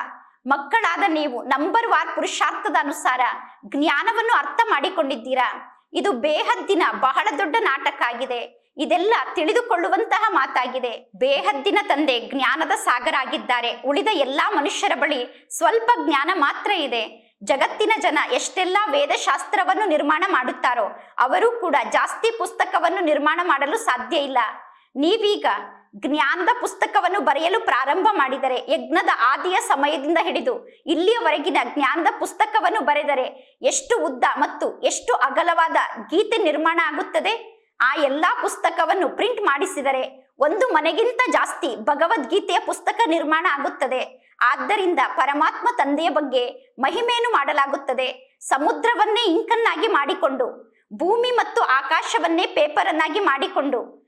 ಮಕ್ಕಳಾದ ನೀವು ನಂಬರ್ ವಾರ್ ಪುರುಷಾರ್ಥದ ಅನುಸಾರ ಜ್ಞಾನವನ್ನು ಅರ್ಥ ಮಾಡಿಕೊಂಡಿದ್ದೀರಾ? ಇದು ಬೇಹದ್ದಿನ ಬಹಳ ದೊಡ್ಡ ನಾಟಕ ಆಗಿದೆ ಇದೆಲ್ಲ ತಿಳಿದುಕೊಳ್ಳುವಂತಹ ಮಾತಾಗಿದೆ. ಬೇಹದ್ದಿನ ತಂದೆ ಜ್ಞಾನದ ಸಾಗರ ಆಗಿದ್ದಾರೆ ಉಳಿದ ಎಲ್ಲಾ ಮನುಷ್ಯರ ಬಳಿ ಸ್ವಲ್ಪ ಜ್ಞಾನ ಮಾತ್ರ ಇದೆ. ಜಗತ್ತಿನ ಜನ ಎಷ್ಟೆಲ್ಲ ವೇದಶಾಸ್ತ್ರವನ್ನು ನಿರ್ಮಾಣ ಮಾಡುತ್ತಾರೋ, ಅವರು ಕೂಡ ಜಾಸ್ತಿ ಪುಸ್ತಕವನ್ನು ನಿರ್ಮಾಣ ಮಾಡಲು ಸಾಧ್ಯ ಇಲ್ಲ. ನೀವೀಗ ಜ್ಞಾನದ ಪುಸ್ತಕವನ್ನು ಬರೆಯಲು ಪ್ರಾರಂಭ ಮಾಡಿದರೆ ಯಜ್ಞದ ಆದಿಯ ಸಮಯದಿಂದ ಹಿಡಿದು ಇಲ್ಲಿಯವರೆಗಿನ ಜ್ಞಾನದ ಪುಸ್ತಕವನ್ನು ಬರೆದರೆ ಎಷ್ಟು ಉದ್ದ ಮತ್ತು ಎಷ್ಟು ಅಗಲವಾದ ಗೀತೆ ನಿರ್ಮಾಣ ಆಗುತ್ತದೆ? ಆ ಎಲ್ಲಾ ಪುಸ್ತಕವನ್ನು ಪ್ರಿಂಟ್ ಮಾಡಿಸಿದರೆ ಒಂದು ಮನೆಗಿಂತ ಜಾಸ್ತಿ ಭಗವದ್ಗೀತೆಯ ಪುಸ್ತಕ ನಿರ್ಮಾಣ ಆಗುತ್ತದೆ. ಆದ್ದರಿಂದ ಪರಮಾತ್ಮ ತಂದೆಯ ಬಗ್ಗೆ ಮಹಿಮೆಯನ್ನು ಮಾಡಲಾಗುತ್ತದೆ. ಸಮುದ್ರವನ್ನೇ ಇಂಕನ್ನಾಗಿ ಮಾಡಿಕೊಂಡು ಭೂಮಿ ಮತ್ತು ಆಕಾಶವನ್ನೇ ಪೇಪರನ್ನಾಗಿ ಮಾಡಿಕೊಂಡು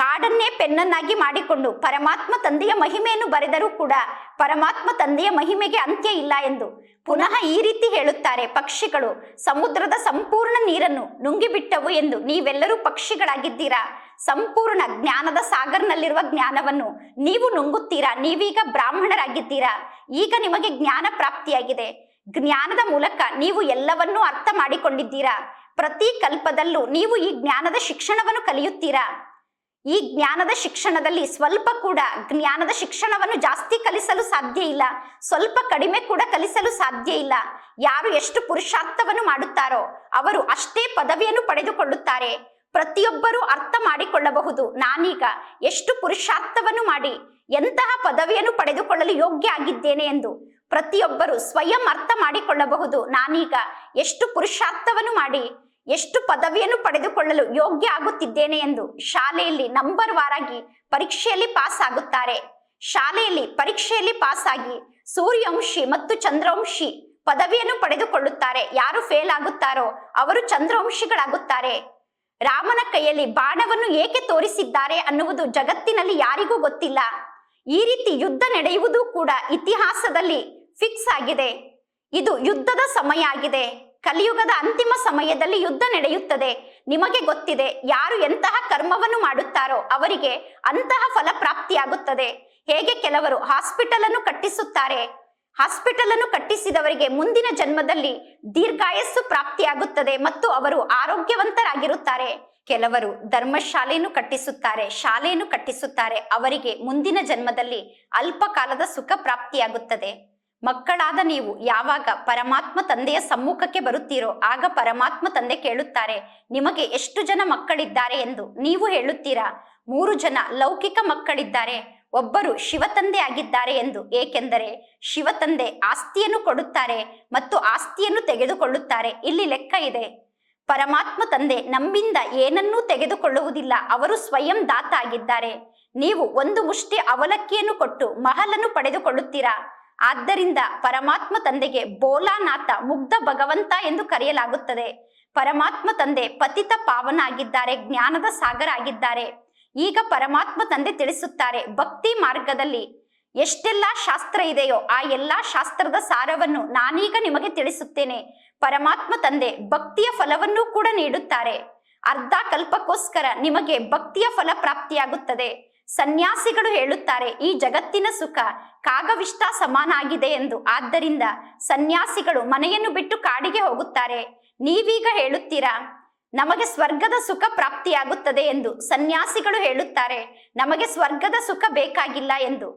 ಕಾಡನ್ನೇ ಪೆನ್ನನ್ನಾಗಿ ಮಾಡಿಕೊಂಡು ಪರಮಾತ್ಮ ತಂದೆಯ ಮಹಿಮೆಯನ್ನು ಬರೆದರೂ ಕೂಡ ಪರಮಾತ್ಮ ತಂದೆಯ ಮಹಿಮೆಗೆ ಅಂತ್ಯ ಇಲ್ಲ ಎಂದು. ಪುನಃ ಈ ರೀತಿ ಹೇಳುತ್ತಾರೆ, ಪಕ್ಷಿಗಳು, ಸಮುದ್ರದ ಸಂಪೂರ್ಣ ನೀರನ್ನು ನುಂಗಿಬಿಟ್ಟವು ಎಂದು ನೀವೆಲ್ಲರೂ ಪಕ್ಷಿಗಳಾಗಿದ್ದೀರಾ? ಸಂಪೂರ್ಣ ಜ್ಞಾನದ ಸಾಗರ್ನಲ್ಲಿರುವ ಜ್ಞಾನವನ್ನು ನೀವು ನುಂಗುತ್ತೀರಾ? ನೀವೀಗ ಬ್ರಾಹ್ಮಣರಾಗಿದ್ದೀರಾ? ಈಗ ನಿಮಗೆ ಜ್ಞಾನ ಪ್ರಾಪ್ತಿಯಾಗಿದೆ. ಜ್ಞಾನದ ಮೂಲಕ ನೀವು ಎಲ್ಲವನ್ನೂ ಅರ್ಥ ಮಾಡಿಕೊಂಡಿದ್ದೀರಾ? ಪ್ರತಿ ಕಲ್ಪದಲ್ಲೂ ನೀವು ಈ ಜ್ಞಾನದ ಶಿಕ್ಷಣವನ್ನು ಕಲಿಯುತ್ತೀರಾ? ಈ ಜ್ಞಾನದ ಶಿಕ್ಷಣದಲ್ಲಿ ಸ್ವಲ್ಪ ಕೂಡ ಜ್ಞಾನದ ಶಿಕ್ಷಣವನ್ನು ಜಾಸ್ತಿ ಕಲಿಸಲು ಸಾಧ್ಯ ಇಲ್ಲ. ಸ್ವಲ್ಪ ಕಡಿಮೆ ಕೂಡ ಕಲಿಸಲು ಸಾಧ್ಯ ಇಲ್ಲ. ಯಾರು ಎಷ್ಟು ಪುರುಷಾರ್ಥವನ್ನು ಮಾಡುತ್ತಾರೋ ಅವರು ಅಷ್ಟೇ ಪದವಿಯನ್ನು ಪಡೆದುಕೊಳ್ಳುತ್ತಾರೆ. ಪ್ರತಿಯೊಬ್ಬರೂ ಅರ್ಥ ಮಾಡಿಕೊಳ್ಳಬಹುದು. ನಾನೀಗ ಎಷ್ಟು ಪುರುಷಾರ್ಥವನ್ನು ಮಾಡಿ ಎಂತಹ ಪದವಿಯನ್ನು ಪಡೆದುಕೊಳ್ಳಲು ಯೋಗ್ಯ ಆಗಿದ್ದೇನೆ ಎಂದು ಪ್ರತಿಯೊಬ್ಬರು ಸ್ವಯಂ ಅರ್ಥ ಮಾಡಿಕೊಳ್ಳಬಹುದು. ನಾನೀಗ ಎಷ್ಟು ಪುರುಷಾರ್ಥವನ್ನು ಮಾಡಿ ಎಷ್ಟು ಪದವಿಯನ್ನು ಪಡೆದುಕೊಳ್ಳಲು ಯೋಗ್ಯ ಆಗುತ್ತಿದ್ದೇನೆ ಎಂದು ಶಾಲೆಯಲ್ಲಿ ನಂಬರ್ ವಾರಾಗಿ ಪರೀಕ್ಷೆಯಲ್ಲಿ ಪಾಸ್ ಆಗುತ್ತಾರೆ. ಶಾಲೆಯಲ್ಲಿ ಪರೀಕ್ಷೆಯಲ್ಲಿ ಪಾಸ್ ಆಗಿ ಸೂರ್ಯವಂಶಿ ಮತ್ತು ಚಂದ್ರವಂಶಿ ಪದವಿಯನ್ನು ಪಡೆದುಕೊಳ್ಳುತ್ತಾರೆ. ಯಾರು ಫೇಲ್ ಆಗುತ್ತಾರೋ ಅವರು ಚಂದ್ರವಂಶಿಗಳಾಗುತ್ತಾರೆ. ರಾಮನ ಕೈಯಲ್ಲಿ ಬಾಣವನ್ನು ಏಕೆ ತೋರಿಸಿದ್ದಾರೆ ಅನ್ನುವುದು ಜಗತ್ತಿನಲ್ಲಿ ಯಾರಿಗೂ ಗೊತ್ತಿಲ್ಲ. ಈ ರೀತಿ ಯುದ್ಧ ನಡೆಯುವುದು ಕೂಡ ಇತಿಹಾಸದಲ್ಲಿ ಫಿಕ್ಸ್ ಆಗಿದೆ. ಇದು ಯುದ್ಧದ ಸಮಯ ಆಗಿದೆ. ಕಲಿಯುಗದ ಅಂತಿಮ ಸಮಯದಲ್ಲಿ ಯುದ್ಧ ನಡೆಯುತ್ತದೆ. ನಿಮಗೆ ಗೊತ್ತಿದೆ, ಯಾರು ಎಂತಹ ಕರ್ಮವನ್ನು ಮಾಡುತ್ತಾರೋ ಅವರಿಗೆ ಅಂತಹ ಫಲ ಪ್ರಾಪ್ತಿಯಾಗುತ್ತದೆ. ಹೇಗೆ ಕೆಲವರು ಹಾಸ್ಪಿಟಲ್ ಅನ್ನು ಕಟ್ಟಿಸುತ್ತಾರೆ. ಹಾಸ್ಪಿಟಲ್ ಅನ್ನು ಕಟ್ಟಿಸಿದವರಿಗೆ ಮುಂದಿನ ಜನ್ಮದಲ್ಲಿ ದೀರ್ಘಾಯಸ್ಸು ಪ್ರಾಪ್ತಿಯಾಗುತ್ತದೆ ಮತ್ತು ಅವರು ಆರೋಗ್ಯವಂತರಾಗಿರುತ್ತಾರೆ. ಕೆಲವರು ಧರ್ಮಶಾಲೆಯನ್ನು ಕಟ್ಟಿಸುತ್ತಾರೆ, ಶಾಲೆಯನ್ನು ಕಟ್ಟಿಸುತ್ತಾರೆ, ಅವರಿಗೆ ಮುಂದಿನ ಜನ್ಮದಲ್ಲಿ ಅಲ್ಪ ಕಾಲದ ಸುಖ ಪ್ರಾಪ್ತಿಯಾಗುತ್ತದೆ. ಮಕ್ಕಳಾದ ನೀವು ಯಾವಾಗ ಪರಮಾತ್ಮ ತಂದೆಯ ಸಮ್ಮುಖಕ್ಕೆ ಬರುತ್ತೀರೋ ಆಗ ಪರಮಾತ್ಮ ತಂದೆ ಕೇಳುತ್ತಾರೆ, ನಿಮಗೆ ಎಷ್ಟು ಜನ ಮಕ್ಕಳಿದ್ದಾರೆ ಎಂದು ನೀವು ಹೇಳುತ್ತೀರಾ? ಮೂರು ಜನ ಲೌಕಿಕ ಮಕ್ಕಳಿದ್ದಾರೆ, ಒಬ್ಬರು ಶಿವತಂದೆ ಆಗಿದ್ದಾರೆ ಎಂದು ಏಕೆಂದರೆ ಶಿವತಂದೆ ಆಸ್ತಿಯನ್ನು ಕೊಡುತ್ತಾರೆ ಮತ್ತು ಆಸ್ತಿಯನ್ನು ತೆಗೆದುಕೊಳ್ಳುತ್ತಾರೆ. ಇಲ್ಲಿ ಲೆಕ್ಕ ಇದೆ. ಪರಮಾತ್ಮ ತಂದೆ ನಮ್ಮಿಂದ ಏನನ್ನೂ ತೆಗೆದುಕೊಳ್ಳುವುದಿಲ್ಲ, ಅವರು ಸ್ವಯಂ ದಾತ ಆಗಿದ್ದಾರೆ. ನೀವು ಒಂದು ಮುಷ್ಟಿ ಅವಲಕ್ಕಿಯನ್ನು ಕೊಟ್ಟು ಮಹಲನ್ನು ಪಡೆದುಕೊಳ್ಳುತ್ತೀರಾ? ಆದ್ದರಿಂದ ಪರಮಾತ್ಮ ತಂದೆಗೆ ಬೋಲಾನಾಥ ಮುಗ್ಧ ಭಗವಂತ ಎಂದು ಕರೆಯಲಾಗುತ್ತದೆ. ಪರಮಾತ್ಮ ತಂದೆ ಪತಿತ ಪಾವನ ಆಗಿದ್ದಾರೆ ಜ್ಞಾನದ ಸಾಗರ ಆಗಿದ್ದಾರೆ. ಈಗ ಪರಮಾತ್ಮ ತಂದೆ ತಿಳಿಸುತ್ತಾರೆ, ಭಕ್ತಿ ಮಾರ್ಗದಲ್ಲಿ ಎಷ್ಟೆಲ್ಲ ಶಾಸ್ತ್ರ ಇದೆಯೋ ಆ ಎಲ್ಲಾ ಶಾಸ್ತ್ರದ ಸಾರವನ್ನು ನಾನೀಗ ನಿಮಗೆ ತಿಳಿಸುತ್ತೇನೆ. ಪರಮಾತ್ಮ ತಂದೆ ಭಕ್ತಿಯ ಫಲವನ್ನೂ ಕೂಡ ನೀಡುತ್ತಾರೆ. ಅರ್ಧ ಕಲ್ಪಕ್ಕೋಸ್ಕರ ನಿಮಗೆ ಭಕ್ತಿಯ ಫಲ ಪ್ರಾಪ್ತಿಯಾಗುತ್ತದೆ. ಸನ್ಯಾಸಿಗಳು ಹೇಳುತ್ತಾರೆ, ಈ ಜಗತ್ತಿನ ಸುಖ ಕಾಗವಿಷ್ಟ ಸಮಾನ ಆಗಿದೆ ಎಂದು. ಆದ್ದರಿಂದ ಸನ್ಯಾಸಿಗಳು ಮನೆಯನ್ನು ಬಿಟ್ಟು ಕಾಡಿಗೆ ಹೋಗುತ್ತಾರೆ. ನೀವೀಗ ಹೇಳುತ್ತೀರಾ, ನಮಗೆ ಸ್ವರ್ಗದ ಸುಖ ಪ್ರಾಪ್ತಿಯಾಗುತ್ತದೆ ಎಂದು. ಸನ್ಯಾಸಿಗಳು ಹೇಳುತ್ತಾರೆ, ನಮಗೆ ಸ್ವರ್ಗದ ಸುಖ ಬೇಕಾಗಿಲ್ಲ ಎಂದು.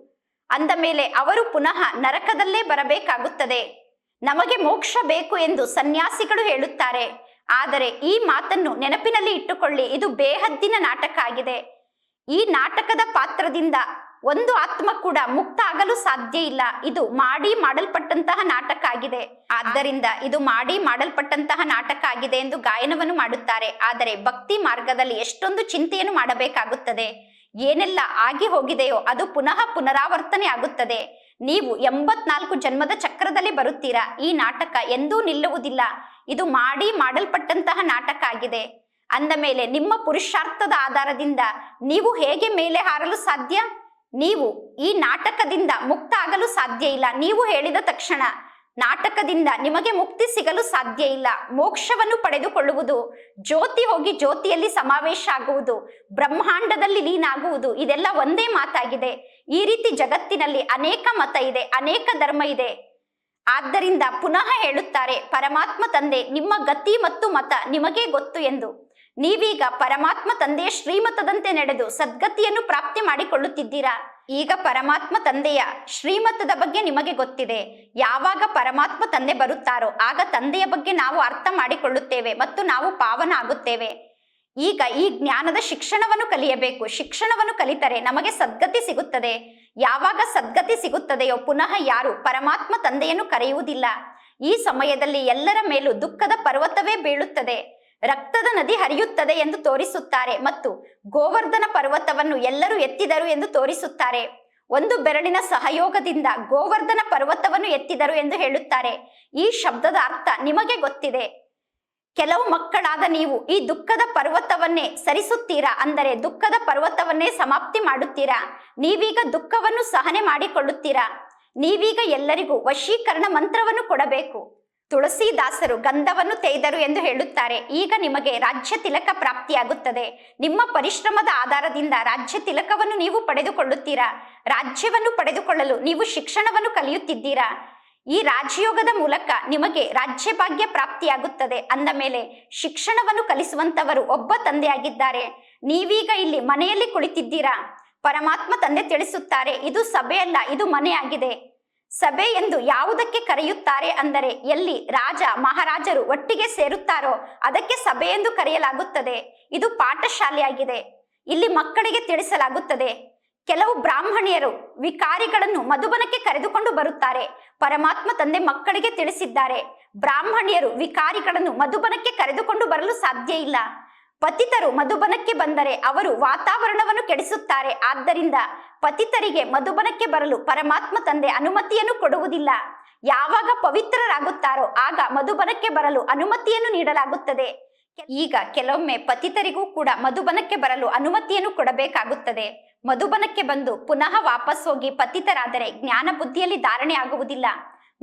ಅಂದ ಮೇಲೆ ಅವರು ಪುನಃ ನರಕದಲ್ಲೇ ಬರಬೇಕಾಗುತ್ತದೆ. ನಮಗೆ ಮೋಕ್ಷ ಬೇಕು ಎಂದು ಸನ್ಯಾಸಿಗಳು ಹೇಳುತ್ತಾರೆ. ಆದರೆ ಈ ಮಾತನ್ನು ನೆನಪಿನಲ್ಲಿ ಇಟ್ಟುಕೊಳ್ಳಿ, ಇದು ಬೇಹದ್ದಿನ ನಾಟಕ ಆಗಿದೆ. ಈ ನಾಟಕದ ಪಾತ್ರದಿಂದ ಒಂದು ಆತ್ಮ ಕೂಡ ಮುಕ್ತ ಆಗಲು ಸಾಧ್ಯ ಇಲ್ಲ. ಇದು ಮಾಡಿ ಮಾಡಲ್ಪಟ್ಟಂತಹ ನಾಟಕ ಆಗಿದೆ. ಆದ್ದರಿಂದ ಇದು ಮಾಡಿ ಮಾಡಲ್ಪಟ್ಟಂತಹ ನಾಟಕ ಆಗಿದೆ ಎಂದು ಗಾಯನವನ್ನು ಮಾಡುತ್ತಾರೆ. ಆದರೆ ಭಕ್ತಿ ಮಾರ್ಗದಲ್ಲಿ ಎಷ್ಟೊಂದು ಚಿಂತೆಯನ್ನು ಮಾಡಬೇಕಾಗುತ್ತದೆ. ಏನೆಲ್ಲ ಆಗಿ ಹೋಗಿದೆಯೋ ಅದು ಪುನಃ ಪುನರಾವರ್ತನೆ ಆಗುತ್ತದೆ. ನೀವು ಎಂಬತ್ನಾಲ್ಕು ಜನ್ಮದ ಚಕ್ರದಲ್ಲಿ ಬರುತ್ತೀರಾ. ಈ ನಾಟಕ ಎಂದೂ ನಿಲ್ಲುವುದಿಲ್ಲ. ಇದು ಮಾಡಿ ಮಾಡಲ್ಪಟ್ಟಂತಹ ನಾಟಕ ಆಗಿದೆ. ಅಂದ ಮೇಲೆ ನಿಮ್ಮ ಪುರುಷಾರ್ಥದ ಆಧಾರದಿಂದ ನೀವು ಹೇಗೆ ಮೇಲೆ ಹಾರಲು ಸಾಧ್ಯ? ನೀವು ಈ ನಾಟಕದಿಂದ ಮುಕ್ತ ಆಗಲು ಸಾಧ್ಯ ಇಲ್ಲ. ನೀವು ಹೇಳಿದ ತಕ್ಷಣ ನಾಟಕದಿಂದ ನಿಮಗೆ ಮುಕ್ತಿ ಸಿಗಲು ಸಾಧ್ಯ ಇಲ್ಲ. ಮೋಕ್ಷವನ್ನು ಪಡೆದುಕೊಳ್ಳುವುದು, ಜ್ಯೋತಿ ಹೋಗಿ ಜ್ಯೋತಿಯಲ್ಲಿ ಸಮಾವೇಶ ಆಗುವುದು, ಬ್ರಹ್ಮಾಂಡದಲ್ಲಿ ಲೀನಾಗುವುದು, ಇದೆಲ್ಲ ಒಂದೇ ಮಾತಾಗಿದೆ. ಈ ರೀತಿ ಜಗತ್ತಿನಲ್ಲಿ ಅನೇಕ ಮತ ಇದೆ, ಅನೇಕ ಧರ್ಮ ಇದೆ. ಆದ್ದರಿಂದ ಪುನಃ ಹೇಳುತ್ತಾರೆ, ಪರಮಾತ್ಮ ತಂದೆ, ನಿಮ್ಮ ಗತಿ ಮತ್ತು ಮತ ನಿಮಗೇ ಗೊತ್ತು ಎಂದು. ನೀವೀಗ ಪರಮಾತ್ಮ ತಂದೆಯ ಶ್ರೀಮತದಂತೆ ನಡೆದು ಸದ್ಗತಿಯನ್ನು ಪ್ರಾಪ್ತಿ ಮಾಡಿಕೊಳ್ಳುತ್ತಿದ್ದೀರಾ? ಈಗ ಪರಮಾತ್ಮ ತಂದೆಯ ಶ್ರೀಮತದ ಬಗ್ಗೆ ನಿಮಗೆ ಗೊತ್ತಿದೆ. ಯಾವಾಗ ಪರಮಾತ್ಮ ತಂದೆ ಬರುತ್ತಾರೋ, ಆಗ ತಂದೆಯ ಬಗ್ಗೆ ನಾವು ಅರ್ಥ ಮಾಡಿಕೊಳ್ಳುತ್ತೇವೆ ಮತ್ತು ನಾವು ಪಾವನ ಆಗುತ್ತೇವೆ ಈಗ ಈ ಜ್ಞಾನದ ಶಿಕ್ಷಣವನ್ನು ಕಲಿಯಬೇಕು. ಶಿಕ್ಷಣವನ್ನು ಕಲಿತರೆ ನಮಗೆ ಸದ್ಗತಿ ಸಿಗುತ್ತದೆ. ಯಾವಾಗ ಸದ್ಗತಿ ಸಿಗುತ್ತದೆಯೋ ಪುನಃ ಯಾರು ಪರಮಾತ್ಮ ತಂದೆಯನ್ನು ಕರೆಯುವುದಿಲ್ಲ. ಈ ಸಮಯದಲ್ಲಿ ಎಲ್ಲರ ಮೇಲೂ ದುಃಖದ ಪರ್ವತವೇ ಬೀಳುತ್ತದೆ. ರಕ್ತದ ನದಿ ಹರಿಯುತ್ತದೆ ಎಂದು ತೋರಿಸುತ್ತಾರೆ ಮತ್ತು ಗೋವರ್ಧನ ಪರ್ವತವನ್ನು ಎಲ್ಲರೂ ಎತ್ತಿದರು ಎಂದು ತೋರಿಸುತ್ತಾರೆ. ಒಂದು ಬೆರಳಿನ ಸಹಯೋಗದಿಂದ ಗೋವರ್ಧನ ಪರ್ವತವನ್ನು ಎತ್ತಿದರು ಎಂದು ಹೇಳುತ್ತಾರೆ. ಈ ಶಬ್ದದ ಅರ್ಥ ನಿಮಗೆ ಗೊತ್ತಿದೆ. ಕೆಲವು ಮಕ್ಕಳಾದ ನೀವು ಈ ದುಃಖದ ಪರ್ವತವನ್ನೇ ಸರಿಸುತ್ತೀರಾ? ಅಂದರೆ ದುಃಖದ ಪರ್ವತವನ್ನೇ ಸಮಾಪ್ತಿ ಮಾಡುತ್ತೀರಾ? ನೀವೀಗ ದುಃಖವನ್ನು ಸಹನೆ ಮಾಡಿಕೊಳ್ಳುತ್ತೀರಾ? ನೀವೀಗ ಎಲ್ಲರಿಗೂ ವಶೀಕರಣ ಮಂತ್ರವನ್ನು ಕೊಡಬೇಕು. ತುಳಸಿದಾಸರು ಗಂಧವನ್ನು ತೆಯ್ದರು ಎಂದು ಹೇಳುತ್ತಾರೆ. ಈಗ ನಿಮಗೆ ರಾಜ್ಯ ತಿಲಕ ಪ್ರಾಪ್ತಿಯಾಗುತ್ತದೆ. ನಿಮ್ಮ ಪರಿಶ್ರಮದ ಆಧಾರದಿಂದ ರಾಜ್ಯ ತಿಲಕವನ್ನು ನೀವು ಪಡೆದುಕೊಳ್ಳುತ್ತೀರಾ? ರಾಜ್ಯವನ್ನು ಪಡೆದುಕೊಳ್ಳಲು ನೀವು ಶಿಕ್ಷಣವನ್ನು ಕಲಿಯುತ್ತಿದ್ದೀರಾ? ಈ ರಾಜಯೋಗದ ಮೂಲಕ ನಿಮಗೆ ರಾಜ್ಯ ಭಾಗ್ಯ ಪ್ರಾಪ್ತಿಯಾಗುತ್ತದೆ. ಅಂದ ಮೇಲೆ, ಶಿಕ್ಷಣವನ್ನು ಕಲಿಸುವಂತವರು ಒಬ್ಬ ತಂದೆಯಾಗಿದ್ದಾರೆ. ನೀವೀಗ ಇಲ್ಲಿ ಮನೆಯಲ್ಲಿ ಕುಳಿತಿದ್ದೀರಾ? ಪರಮಾತ್ಮ ತಂದೆ ತಿಳಿಸುತ್ತಾರೆ, ಇದು ಸಭೆಯಲ್ಲ, ಇದು ಮನೆಯಾಗಿದೆ. ಸಭೆ ಎಂದು ಯಾವುದಕ್ಕೆ ಕರೆಯುತ್ತಾರೆ ಅಂದರೆ ಎಲ್ಲಿ ರಾಜ ಮಹಾರಾಜರು ಒಟ್ಟಿಗೆ ಸೇರುತ್ತಾರೋ ಅದಕ್ಕೆ ಸಭೆ ಎಂದು ಕರೆಯಲಾಗುತ್ತದೆ. ಇದು ಪಾಠಶಾಲೆಯಾಗಿದೆ. ಇಲ್ಲಿ ಮಕ್ಕಳಿಗೆ ತಿಳಿಸಲಾಗುತ್ತದೆ. ಕೆಲವು ಬ್ರಾಹ್ಮಣಿಯರು ವಿಕಾರಿಗಳನ್ನು ಮಧುಬನಕ್ಕೆ ಕರೆದುಕೊಂಡು ಬರುತ್ತಾರೆ. ಪರಮಾತ್ಮ ತಂದೆ ಮಕ್ಕಳಿಗೆ ತಿಳಿಸಿದ್ದಾರೆ. ಬ್ರಾಹ್ಮಣಿಯರು ವಿಕಾರಿಗಳನ್ನು ಮಧುಬನಕ್ಕೆ ಕರೆದುಕೊಂಡು ಬರಲು ಸಾಧ್ಯ ಇಲ್ಲ. ಪತಿತರು ಮಧುಬನಕ್ಕೆ ಬಂದರೆ ಅವರು ವಾತಾವರಣವನ್ನು ಕೆಡಿಸುತ್ತಾರೆ. ಆದ್ದರಿಂದ ಪತಿತರಿಗೆ ಮಧುಬನಕ್ಕೆ ಬರಲು ಪರಮಾತ್ಮ ತಂದೆ ಅನುಮತಿಯನ್ನು ಕೊಡುವುದಿಲ್ಲ. ಯಾವಾಗ ಪವಿತ್ರರಾಗುತ್ತಾರೋ ಆಗ ಮಧುಬನಕ್ಕೆ ಬರಲು ಅನುಮತಿಯನ್ನು ನೀಡಲಾಗುತ್ತದೆ. ಈಗ ಕೆಲವೊಮ್ಮೆ ಪತಿತರಿಗೂ ಕೂಡ ಮಧುಬನಕ್ಕೆ ಬರಲು ಅನುಮತಿಯನ್ನು ಕೊಡಬೇಕಾಗುತ್ತದೆ. ಮಧುಬನಕ್ಕೆ ಬಂದು ಪುನಃ ವಾಪಸ್ ಹೋಗಿ ಪತಿತರಾದರೆ ಜ್ಞಾನ ಬುದ್ಧಿಯಲ್ಲಿ ಧಾರಣೆ ಆಗುವುದಿಲ್ಲ.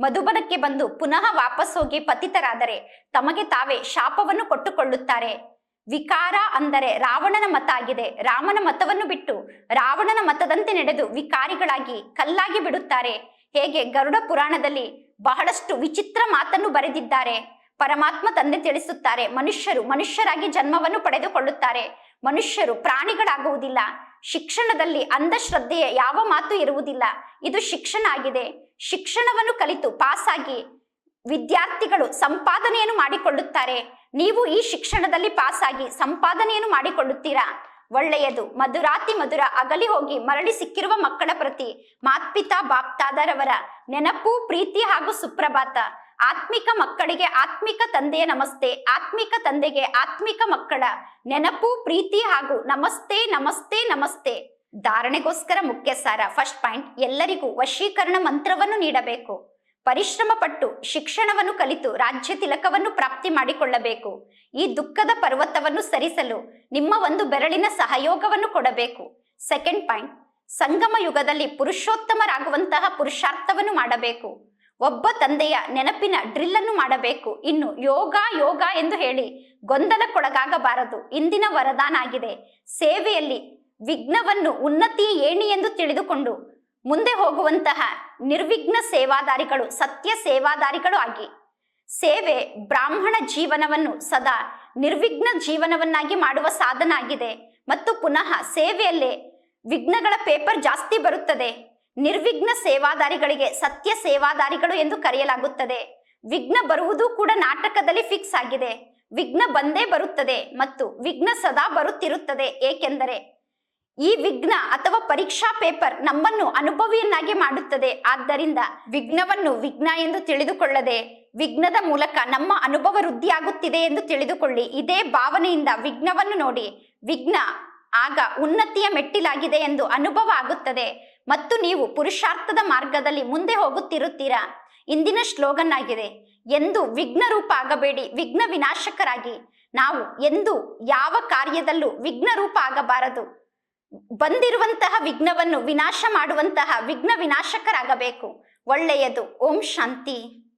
ಮಧುಬನಕ್ಕೆ ಬಂದು ಪುನಃ ವಾಪಸ್ ಹೋಗಿ ಪತಿತರಾದರೆ ತಮಗೆ ತಾವೇ ಶಾಪವನ್ನು ಕೊಟ್ಟುಕೊಳ್ಳುತ್ತಾರೆ. ವಿಕಾರ ಅಂದರೆ ರಾವಣನ ಮತ ಆಗಿದೆ. ರಾಮನ ಮತವನ್ನು ಬಿಟ್ಟು ರಾವಣನ ಮತದಂತೆ ನಡೆದು ವಿಕಾರಿಗಳಾಗಿ ಕಲ್ಲಾಗಿ ಬಿಡುತ್ತಾರೆ. ಹೇಗೆ ಗರುಡ ಪುರಾಣದಲ್ಲಿ ಬಹಳಷ್ಟು ವಿಚಿತ್ರ ಮಾತನ್ನು ಬರೆದಿದ್ದಾರೆ. ಪರಮಾತ್ಮ ತಂದೆ ತಿಳಿಸುತ್ತಾರೆ, ಮನುಷ್ಯರು ಮನುಷ್ಯರಾಗಿ ಜನ್ಮವನ್ನು ಪಡೆದುಕೊಳ್ಳುತ್ತಾರೆ. ಮನುಷ್ಯರು ಪ್ರಾಣಿಗಳಾಗುವುದಿಲ್ಲ. ಶಿಕ್ಷಣದಲ್ಲಿ ಅಂಧಶ್ರದ್ಧೆಯ ಯಾವ ಮಾತು ಇರುವುದಿಲ್ಲ. ಇದು ಶಿಕ್ಷಣ ಆಗಿದೆ. ಶಿಕ್ಷಣವನ್ನು ಕಲಿತು ಪಾಸಾಗಿ ವಿದ್ಯಾರ್ಥಿಗಳು ಸಂಪಾದನೆಯನ್ನು ಮಾಡಿಕೊಳ್ಳುತ್ತಾರೆ. ನೀವು ಈ ಶಿಕ್ಷಣದಲ್ಲಿ ಪಾಸಾಗಿ ಸಂಪಾದನೆಯನ್ನು ಮಾಡಿಕೊಳ್ಳುತ್ತೀರಾ? ಒಳ್ಳೆಯದು. ಮಧುರಾತಿ ಮಧುರ ಅಗಲಿ ಹೋಗಿ ಮರಳಿ ಸಿಕ್ಕಿರುವ ಮಕ್ಕಳ ಪ್ರತಿ ಮಾತ್ಪಿತಾ ಬಾಪ್ತಾದರವರ ನೆನಪು, ಪ್ರೀತಿ ಹಾಗೂ ಸುಪ್ರಭಾತ. ಆತ್ಮಿಕ ಮಕ್ಕಳಿಗೆ ಆತ್ಮಿಕ ತಂದೆಯ ನಮಸ್ತೆ, ಆತ್ಮಿಕ ತಂದೆಗೆ ಆತ್ಮಿಕ ಮಕ್ಕಳ ನೆನಪು, ಪ್ರೀತಿ ಹಾಗೂ ನಮಸ್ತೆ ನಮಸ್ತೆ ನಮಸ್ತೆ. ಧಾರಣೆಗೋಸ್ಕರ ಮುಖ್ಯ ಸಾರ. First point. ಎಲ್ಲರಿಗೂ ವಶೀಕರಣ ಮಂತ್ರವನ್ನು ನೀಡಬೇಕು. ಪರಿಶ್ರಮ ಪಟ್ಟು ಶಿಕ್ಷಣವನ್ನು ಕಲಿತು ರಾಜ್ಯ ತಿಲಕವನ್ನು ಪ್ರಾಪ್ತಿ ಮಾಡಿಕೊಳ್ಳಬೇಕು. ಈ ದುಃಖದ ಪರ್ವತವನ್ನು ಸರಿಸಲು ನಿಮ್ಮ ಒಂದು ಬೆರಳಿನ ಸಹಯೋಗವನ್ನು ಕೊಡಬೇಕು. ಸೆಕೆಂಡ್ ಪಾಯಿಂಟ್, ಸಂಗಮ ಯುಗದಲ್ಲಿ ಪುರುಷೋತ್ತಮರಾಗುವಂತಹ ಪುರುಷಾರ್ಥವನ್ನು ಮಾಡಬೇಕು. ಒಬ್ಬ ತಂದೆಯ ನೆನಪಿನ ಡ್ರಿಲ್ ಅನ್ನು ಮಾಡಬೇಕು. ಇನ್ನು ಯೋಗ ಯೋಗ ಎಂದು ಹೇಳಿ ಗೊಂದಲಕ್ಕೊಳಗಾಗಬಾರದು. ಇಂದಿನ ವರದಾನ ಆಗಿದೆ. ಸೇವೆಯಲ್ಲಿ ವಿಘ್ನವನ್ನು ಉನ್ನತಿಯ ಏಣಿ ಎಂದು ತಿಳಿದುಕೊಂಡು ಮುಂದೆ ಹೋಗುವಂತಹ ನಿರ್ವಿಘ್ನ ಸೇವಾದಾರಿಗಳು, ಸತ್ಯ ಸೇವಾದಾರಿಗಳು ಆಗಿ. ಸೇವೆ ಬ್ರಾಹ್ಮಣ ಜೀವನವನ್ನು ಸದಾ ನಿರ್ವಿಘ್ನ ಜೀವನವನ್ನಾಗಿ ಮಾಡುವ ಸಾಧನ ಆಗಿದೆ. ಮತ್ತು ಪುನಃ ಸೇವೆಯಲ್ಲೇ ವಿಘ್ನಗಳ ಪೇಪರ್ ಜಾಸ್ತಿ ಬರುತ್ತದೆ. ನಿರ್ವಿಘ್ನ ಸೇವಾದಾರಿಗಳಿಗೆ ಸತ್ಯ ಸೇವಾದಾರಿಗಳು ಎಂದು ಕರೆಯಲಾಗುತ್ತದೆ. ವಿಘ್ನ ಬರುವುದು ಕೂಡ ನಾಟಕದಲ್ಲಿ ಫಿಕ್ಸ್ ಆಗಿದೆ. ವಿಘ್ನ ಬಂದೇ ಬರುತ್ತದೆ ಮತ್ತು ವಿಘ್ನ ಸದಾ ಬರುತ್ತಿರುತ್ತದೆ. ಏಕೆಂದರೆ ಈ ವಿಘ್ನ ಅಥವಾ ಪರೀಕ್ಷಾ ಪೇಪರ್ ನಮ್ಮನ್ನು ಅನುಭವಿಯನ್ನಾಗಿ ಮಾಡುತ್ತದೆ. ಆದ್ದರಿಂದ ವಿಘ್ನವನ್ನು ವಿಘ್ನ ಎಂದು ತಿಳಿದುಕೊಳ್ಳದೆ ವಿಘ್ನದ ಮೂಲಕ ನಮ್ಮ ಅನುಭವ ವೃದ್ಧಿಯಾಗುತ್ತಿದೆ ಎಂದು ತಿಳಿದುಕೊಳ್ಳಿ. ಇದೇ ಭಾವನೆಯಿಂದ ವಿಘ್ನವನ್ನು ನೋಡಿ. ವಿಘ್ನ ಆಗ ಉನ್ನತಿಯ ಮೆಟ್ಟಿಲಾಗಿದೆ ಎಂದು ಅನುಭವ ಆಗುತ್ತದೆ. ಮತ್ತು ನೀವು ಪುರುಷಾರ್ಥದ ಮಾರ್ಗದಲ್ಲಿ ಮುಂದೆ ಹೋಗುತ್ತಿರುತ್ತೀರಾ. ಇಂದಿನ ಶ್ಲೋಗನ್ ಆಗಿದೆ ಎಂದು ವಿಘ್ನ ರೂಪ ಆಗಬೇಡಿ, ವಿಘ್ನ ವಿನಾಶಕರಾಗಿ. ನಾವು ಎಂದು ಯಾವ ಕಾರ್ಯದಲ್ಲೂ ವಿಘ್ನ ರೂಪ ಆಗಬಾರದು. ಬಂದಿರುವಂತಹ ವಿಘ್ನವನ್ನು ವಿನಾಶ ಮಾಡುವಂತಹ ವಿಘ್ನ ವಿನಾಶಕರಾಗಬೇಕು. ಒಳ್ಳೆಯದು. ಓಂ ಶಾಂತಿ.